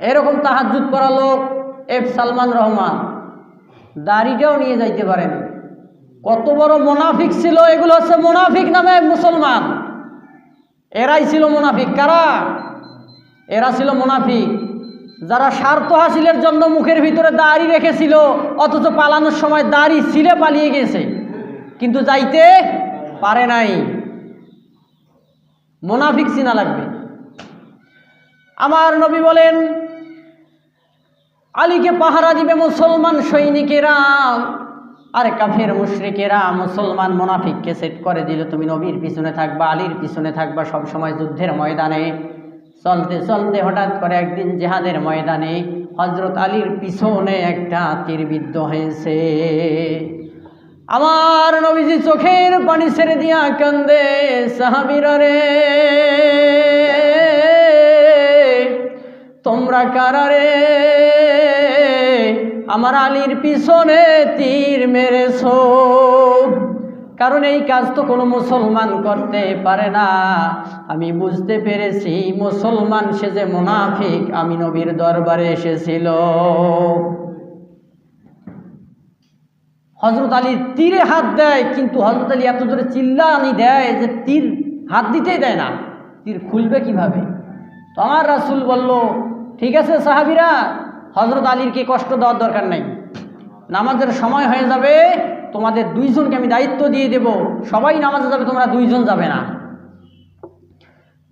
এরকম তাহাজুদ করা লোক, এফ সালমান রহমান, দাড়িটাও নিয়ে যাইতে পারেন কত বড় মোনাফিক ছিল, এগুলো হচ্ছে মোনাফিক নামে মুসলমান। এরাই ছিল মোনাফিক, কারা? এরা ছিল মোনাফিক। যারা স্বার্থ হাসিলের জন্য মুখের ভিতরে দাড়ি রেখেছিল, অথচ পালানোর সময় দাড়ি ছিলে পালিয়ে গেছে। কিন্তু যাইতে পারে নাই। মোনাফিক চিনা লাগবে। আমার নবী বলেন আলীকে পাহারা দিবে মুসলমান সৈনিকেরা আর কাফের মুশরিকেরা, মুসলমান মোনাফিককে সেট করে দিল তুমি নবীর পিছনে থাকবা, আলীর পিছনে থাকবা সব সময় যুদ্ধের ময়দানে। চলতে চলতে হঠাৎ করে একদিন জেহাদের ময়দানে হজরত আলীর পিছনে একটা তীরবিদ্ধ হয়েছে। আমার নবীজি চোখের পানি ছেড়ে দিয়া কান্দে, সাহাবিরা রে! তোমরা কারারে আমার আলীর পিছনে তীর মেরেছ। কারণ এই কাজ তো কোনো মুসলমান করতে পারে না। আমি বুঝতে পেরেছি, মুসলমান সে যে মুনাফিক, আমি নবীর দরবারে এসেছিল। হজরত আলী তীরে হাত দেয়, কিন্তু হজরত আলী এত জোরে চিল্লানি দেয় যে তীর হাত দিতেই দেয় না। তীর খুলবে কীভাবে? তো আমার রাসুল বলল ঠিক আছে সাহাবিরা? হজরত আলীর কি কষ্ট দেওয়ার দরকার নাই? নামাজের সময় হয়ে যাবে, তোমাদের দুইজনকে আমি দায়িত্ব দিয়ে দেব। সবাই নামাজে যাবে, তোমরা দুইজন যাবে না।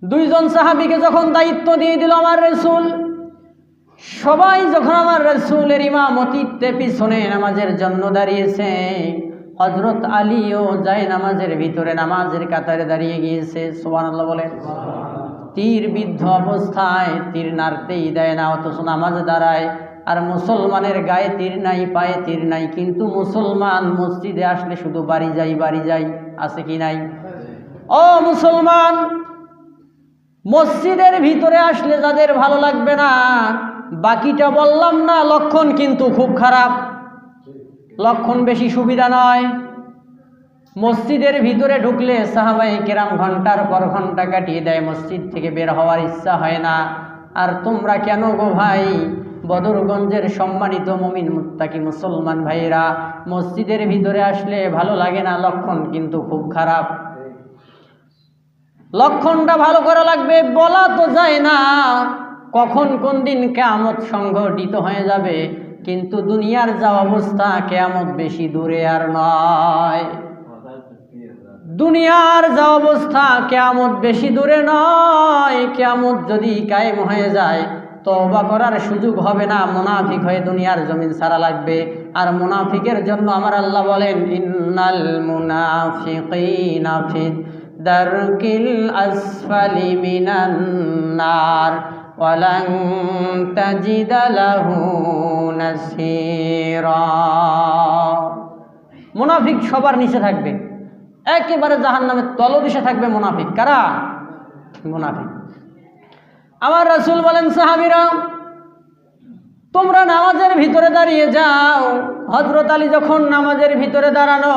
দুইজন সাহাবিকে যখন দায়িত্ব দিয়ে দিল আমার রসুল, সবাই যখন আমার রসুলের ইমামতিতে পিছনে নামাজের জন্য দাঁড়িয়েছে হজরত আলীও যায় নামাজের ভিতরে নামাজের কাতারে দাঁড়িয়ে গিয়েছে। সোবান আল্লাহ বলেন। তীর বিদ্ধ অবস্থায় তীর নাড়তেই দেয় না, অথচ নামাজে দাঁড়ায়। আর মুসলমানের গায়ে তীর নাই, পায়ে তীর নাই, কিন্তু মুসলমান মসজিদে আসলে শুধু বাড়ি যাই বাড়ি যাই, আছে কি নাই? ও মুসলমান, মসজিদের ভিতরে আসলে যাদের ভালো লাগবে না, বাকিটা বললাম না, লক্ষণ কিন্তু খুব খারাপ। লক্ষণ বেশি সুবিধা নয়। মসজিদের ভিতরে ঢুকলে সাহাবাই কেরাম ঘণ্টার পর ঘণ্টা কাটিয়ে দেয়, মসজিদ থেকে বের হওয়ার ইচ্ছা হয় না। আর তোমরা কেন গো ভাই? বদরগঞ্জের সম্মানিত মমিন মুত্তাকি মুসলমান ভাইরা মসজিদের ভিতরে আসলে ভালো লাগে না লক্ষণ কিন্তু খুব খারাপ। লক্ষণটা ভালো করা লাগবে, বলা তো যায় না কখন কোন দিন কেয়ামত সংঘটিত হয়ে যাবে, কিন্তু দুনিয়ার যা অবস্থা কেয়ামত বেশি দূরে আর নয়। দুনিয়ার যা অবস্থা কেয়ামত বেশি দূরে নয়। কেয়ামত যদি কায়েম হয়ে যায়, তওবা করার সুযোগ হবে না। মুনাফিক হয়ে দুনিয়ার জমিন সারা লাগবে। আর মুনাফিকের জন্য আমার আল্লাহ বলেন, ইন্নাল লাহু নাসীরা। মুনাফিক সবার নিচে থাকবে। একেবারে জাহান নামে তলদেশে থাকবে মোনাফিক। কারা? মোনাফিক। আমার রাসুল বলেন, সাহাবিরা, তোমরা নামাজের ভিতরে দাঁড়িয়ে যাও। হজরত আলী যখন নামাজের ভিতরে দাঁড়ানো,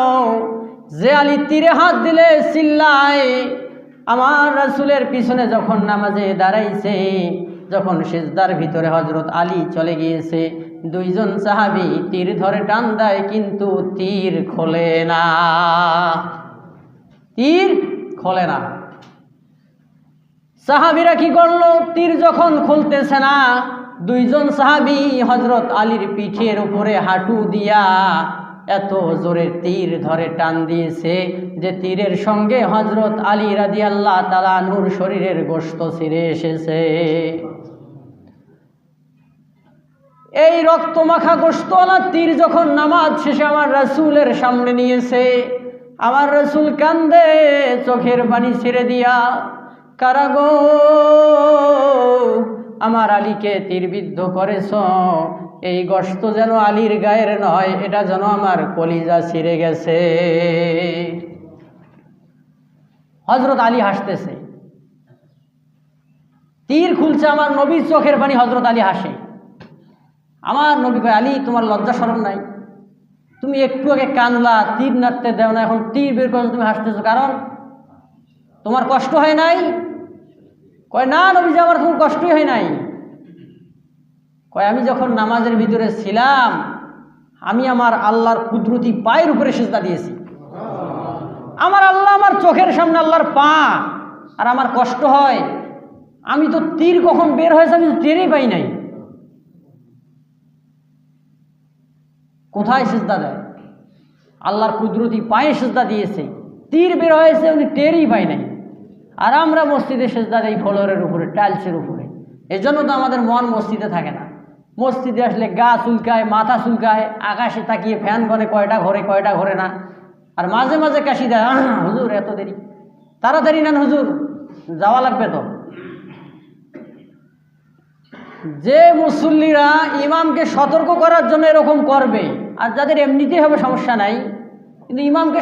যে আলী তীরে হাত দিলে চিল্লায়, আমার রাসুলের পিছনে যখন নামাজে দাঁড়াইছে, যখন সেজদার ভিতরে হজরত আলী চলে গিয়েছে, দুইজন সাহাবি তীর ধরে টান দেয়, কিন্তু তীর খোলে না। তীর খোলে না। সাহাবিরা কি করল? তীর যখন খুলতেছে না, দুইজন সাহাবি হজরত আলীর পিঠের উপরে হাঁটু দিয়া এত জোরে তীর ধরে টান দিয়েছে যে তীরের সঙ্গে হজরত আলী রাদি আল্লাহ তালা নূর শরীরের গোস্ত ছিঁড়ে এসেছে। এই রক্তমাখা গোস্তওয়ালা তীর যখন নামাজ শেষে আমার রাসুলের সামনে নিয়েছে আমার রসুল কান্দে, চোখের পানি ছেড়ে দিয়া কারাগো আমার আলীকে তীরবিদ্ধ করেছ, এই গস্ত যেন আলীর গায়ের নয়, এটা যেন আমার কলিজা ছিঁড়ে গেছে। হজরত আলী হাসতেছে। তীর খুলছে আমার নবীর চোখের পানি হজরত আলী হাসে। আমার নবী কয়, আলী, তোমার লজ্জা সরম নাই। তুমি একটু আগে কানলা, তীর নাড়তে দেও না, এখন তীর বের করে, তুমি হাসতেছো, কারণ তোমার কষ্ট হয় নাই। কয়, না, নবীজি, আমার কোনো কষ্টই হয় নাই। কয়, আমি যখন নামাজের ভিতরে ছিলাম, আমি আমার আল্লাহর কুদরতি পায়ের উপরে সেজদা দিয়েছি। আমার আল্লাহ আমার চোখের সামনে আল্লাহর পা, আর আমার কষ্ট হয়। আমি তো তীর কখন বের হয়েছে, আমি টেরই পাই নাই। কোথায় সেজদা দেয়? আল্লাহর কুদরতি পায়ে সেজদা দিয়েছে। তীর বের হয়েছে, উনি টেরই পায় নাই। আর আমরা মসজিদে সেজদা দেই ফ্লোরের উপরে, টাইলসের উপরে। এই জন্য তো আমাদের মন মসজিদে থাকে না। মসজিদে আসলে গা চুলকায়, মাথা চুলকায়, আকাশে তাকিয়ে ফ্যান গনে কয়টা ঘরে কয়টা ঘরে না। আর মাঝে মাঝে কাশি দেয় হুজুর, এত দেরি। তাড়াতাড়ি নেন হুজুর, যাওয়া লাগবে তো। যে মুসল্লিরা ইমামকে সতর্ক করার জন্য এরকম করবে আর যাদের এমনিতেই হবে সমস্যা নাই কিন্তু ইমামকে